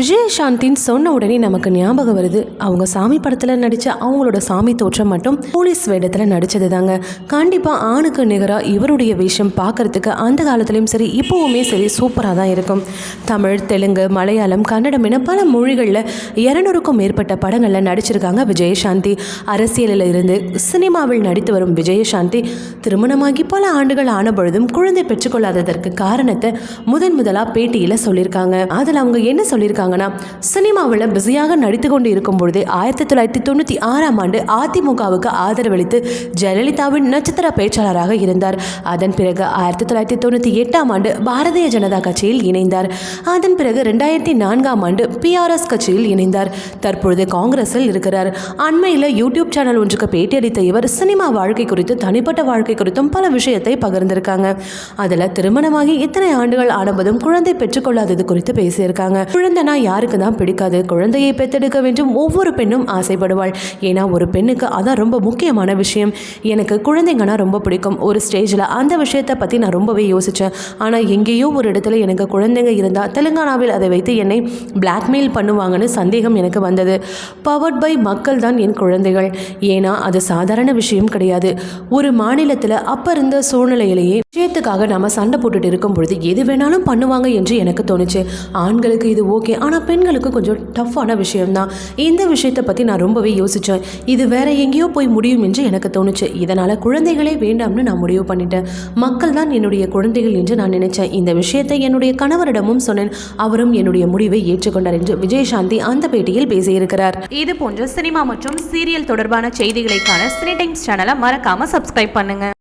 விஜயசாந்தின்னு சொன்ன உடனே நமக்கு ஞாபகம் வருது. அவங்க சாமி படத்தில் நடித்த அவங்களோட சாமி தோற்றம் மட்டும் போலீஸ் வேடத்தில் நடித்தது தாங்க. கண்டிப்பாக ஆணுக்கு நிகராக இவருடைய விஷயம் பார்க்கறதுக்கு அந்த காலத்துலேயும் சரி இப்போவுமே சரி சூப்பராக தான் இருக்கும். தமிழ் தெலுங்கு மலையாளம் கன்னடம் என பல மொழிகளில் இரநூறுக்கும் மேற்பட்ட படங்களில் நடிச்சிருக்காங்க விஜயசாந்தி. அரசியலில் இருந்து சினிமாவில் நடித்து வரும் விஜயசாந்தி திருமணமாகி பல ஆண்டுகள் ஆன பொழுதும் குழந்தை பெற்றுக்கொள்ளாததற்கு காரணத்தை முதன் முதலாக பேட்டியில் சொல்லியிருக்காங்க. அதில் அவங்க என்ன சொல்லியிருக்காங்க சொல்லியிருக்காங்கன்னா சினிமாவில் பிஸியாக நடித்து கொண்டு இருக்கும் பொழுதே ஆயிரத்தி தொள்ளாயிரத்தி தொண்ணூற்றி ஆறாம் ஆண்டு அதிமுகவுக்கு ஆதரவளித்து ஜெயலலிதாவின் நட்சத்திர பேச்சாளராக இருந்தார். அதன் பிறகு ஆயிரத்தி தொள்ளாயிரத்தி தொண்ணூற்றி எட்டாம் ஆண்டு பாரதிய ஜனதா கட்சியில் இணைந்தார். அதன் பிறகு ரெண்டாயிரத்தி நான்காம் ஆண்டு பிஆர்எஸ் கட்சியில் இணைந்தார். தற்பொழுது காங்கிரஸில் இருக்கிறார். அண்மையில் யூடியூப் சேனல் ஒன்றுக்கு பேட்டியளித்த இவர் சினிமா வாழ்க்கை குறித்து தனிப்பட்ட வாழ்க்கை குறித்தும் பல விஷயத்தை பகிர்ந்திருக்காங்க. அதில் திருமணமாகி இத்தனை ஆண்டுகள் ஆனபதும் குழந்தை பெற்றுக்கொள்ளாதது குறித்து பேசியிருக்காங்க. குழந்தைனா யாருக்கு தான் பிடிக்காது. குழந்தையை பெற்றெடுக்க வேண்டும். ஒவ்வொரு பெண்ணும் ஆசைப்படுவாள். ஏன்னா ஒரு பெண்ணுக்கு அதான் ரொம்ப முக்கியமான விஷயம். எனக்கு குழந்தைங்கன்னா ரொம்ப பிடிக்கும். ஒரு ஸ்டேஜில் அந்த விஷயத்தை பற்றி நான் ரொம்பவே யோசித்தேன் ஆனால் எங்கேயோ ஒரு இடத்துல எனக்கு குழந்தைங்க இருந்தால் தெலுங்கானாவில் அதை வைத்து என்னை பிளாக்மெயில் பண்ணுவாங்கன்னு சந்தேகம் எனக்கு வந்தது. பவர்ட் பை மக்கள் தான் என் குழந்தைகள். ஏன்னா அது சாதாரண விஷயம் கிடையாது. ஒரு மாநிலத்தில் அப்போ இருந்த சூழ்நிலையிலேயே விஷயத்துக்காக நம்ம சண்டை போட்டுட்டு இருக்கும் பொழுது எது வேணாலும் பண்ணுவாங்க என்று எனக்கு தோணுச்சு. ஆண்களுக்கு இது ஓகே ஆனால் பெண்களுக்கு கொஞ்சம் டஃப்பான விஷயம்தான். இந்த விஷயத்தை பற்றி நான் ரொம்பவே யோசித்தேன் இது வேற எங்கேயோ போய் முடியும் என்று எனக்கு தோணுச்சு. இதனால் குழந்தைகளே வேண்டாம்னு நான் முடிவு பண்ணிட்டேன். மக்கள் தான் என்னுடைய குழந்தைகள் என்று நான் நினைச்சேன். இந்த விஷயத்தை என்னுடைய கணவரிடமும் சொன்னேன். அவரும் என்னுடைய முடிவை ஏற்றுக்கொண்டார் என்று விஜயசாந்தி அந்த பேட்டியில் பேசியிருக்கிறார். இது போன்ற சினிமா மற்றும் சீரியல் தொடர்பான செய்திகளைக்கான சினி டைம்ஸ் சேனலை மறக்காம சப்ஸ்கிரைப் பண்ணுங்க.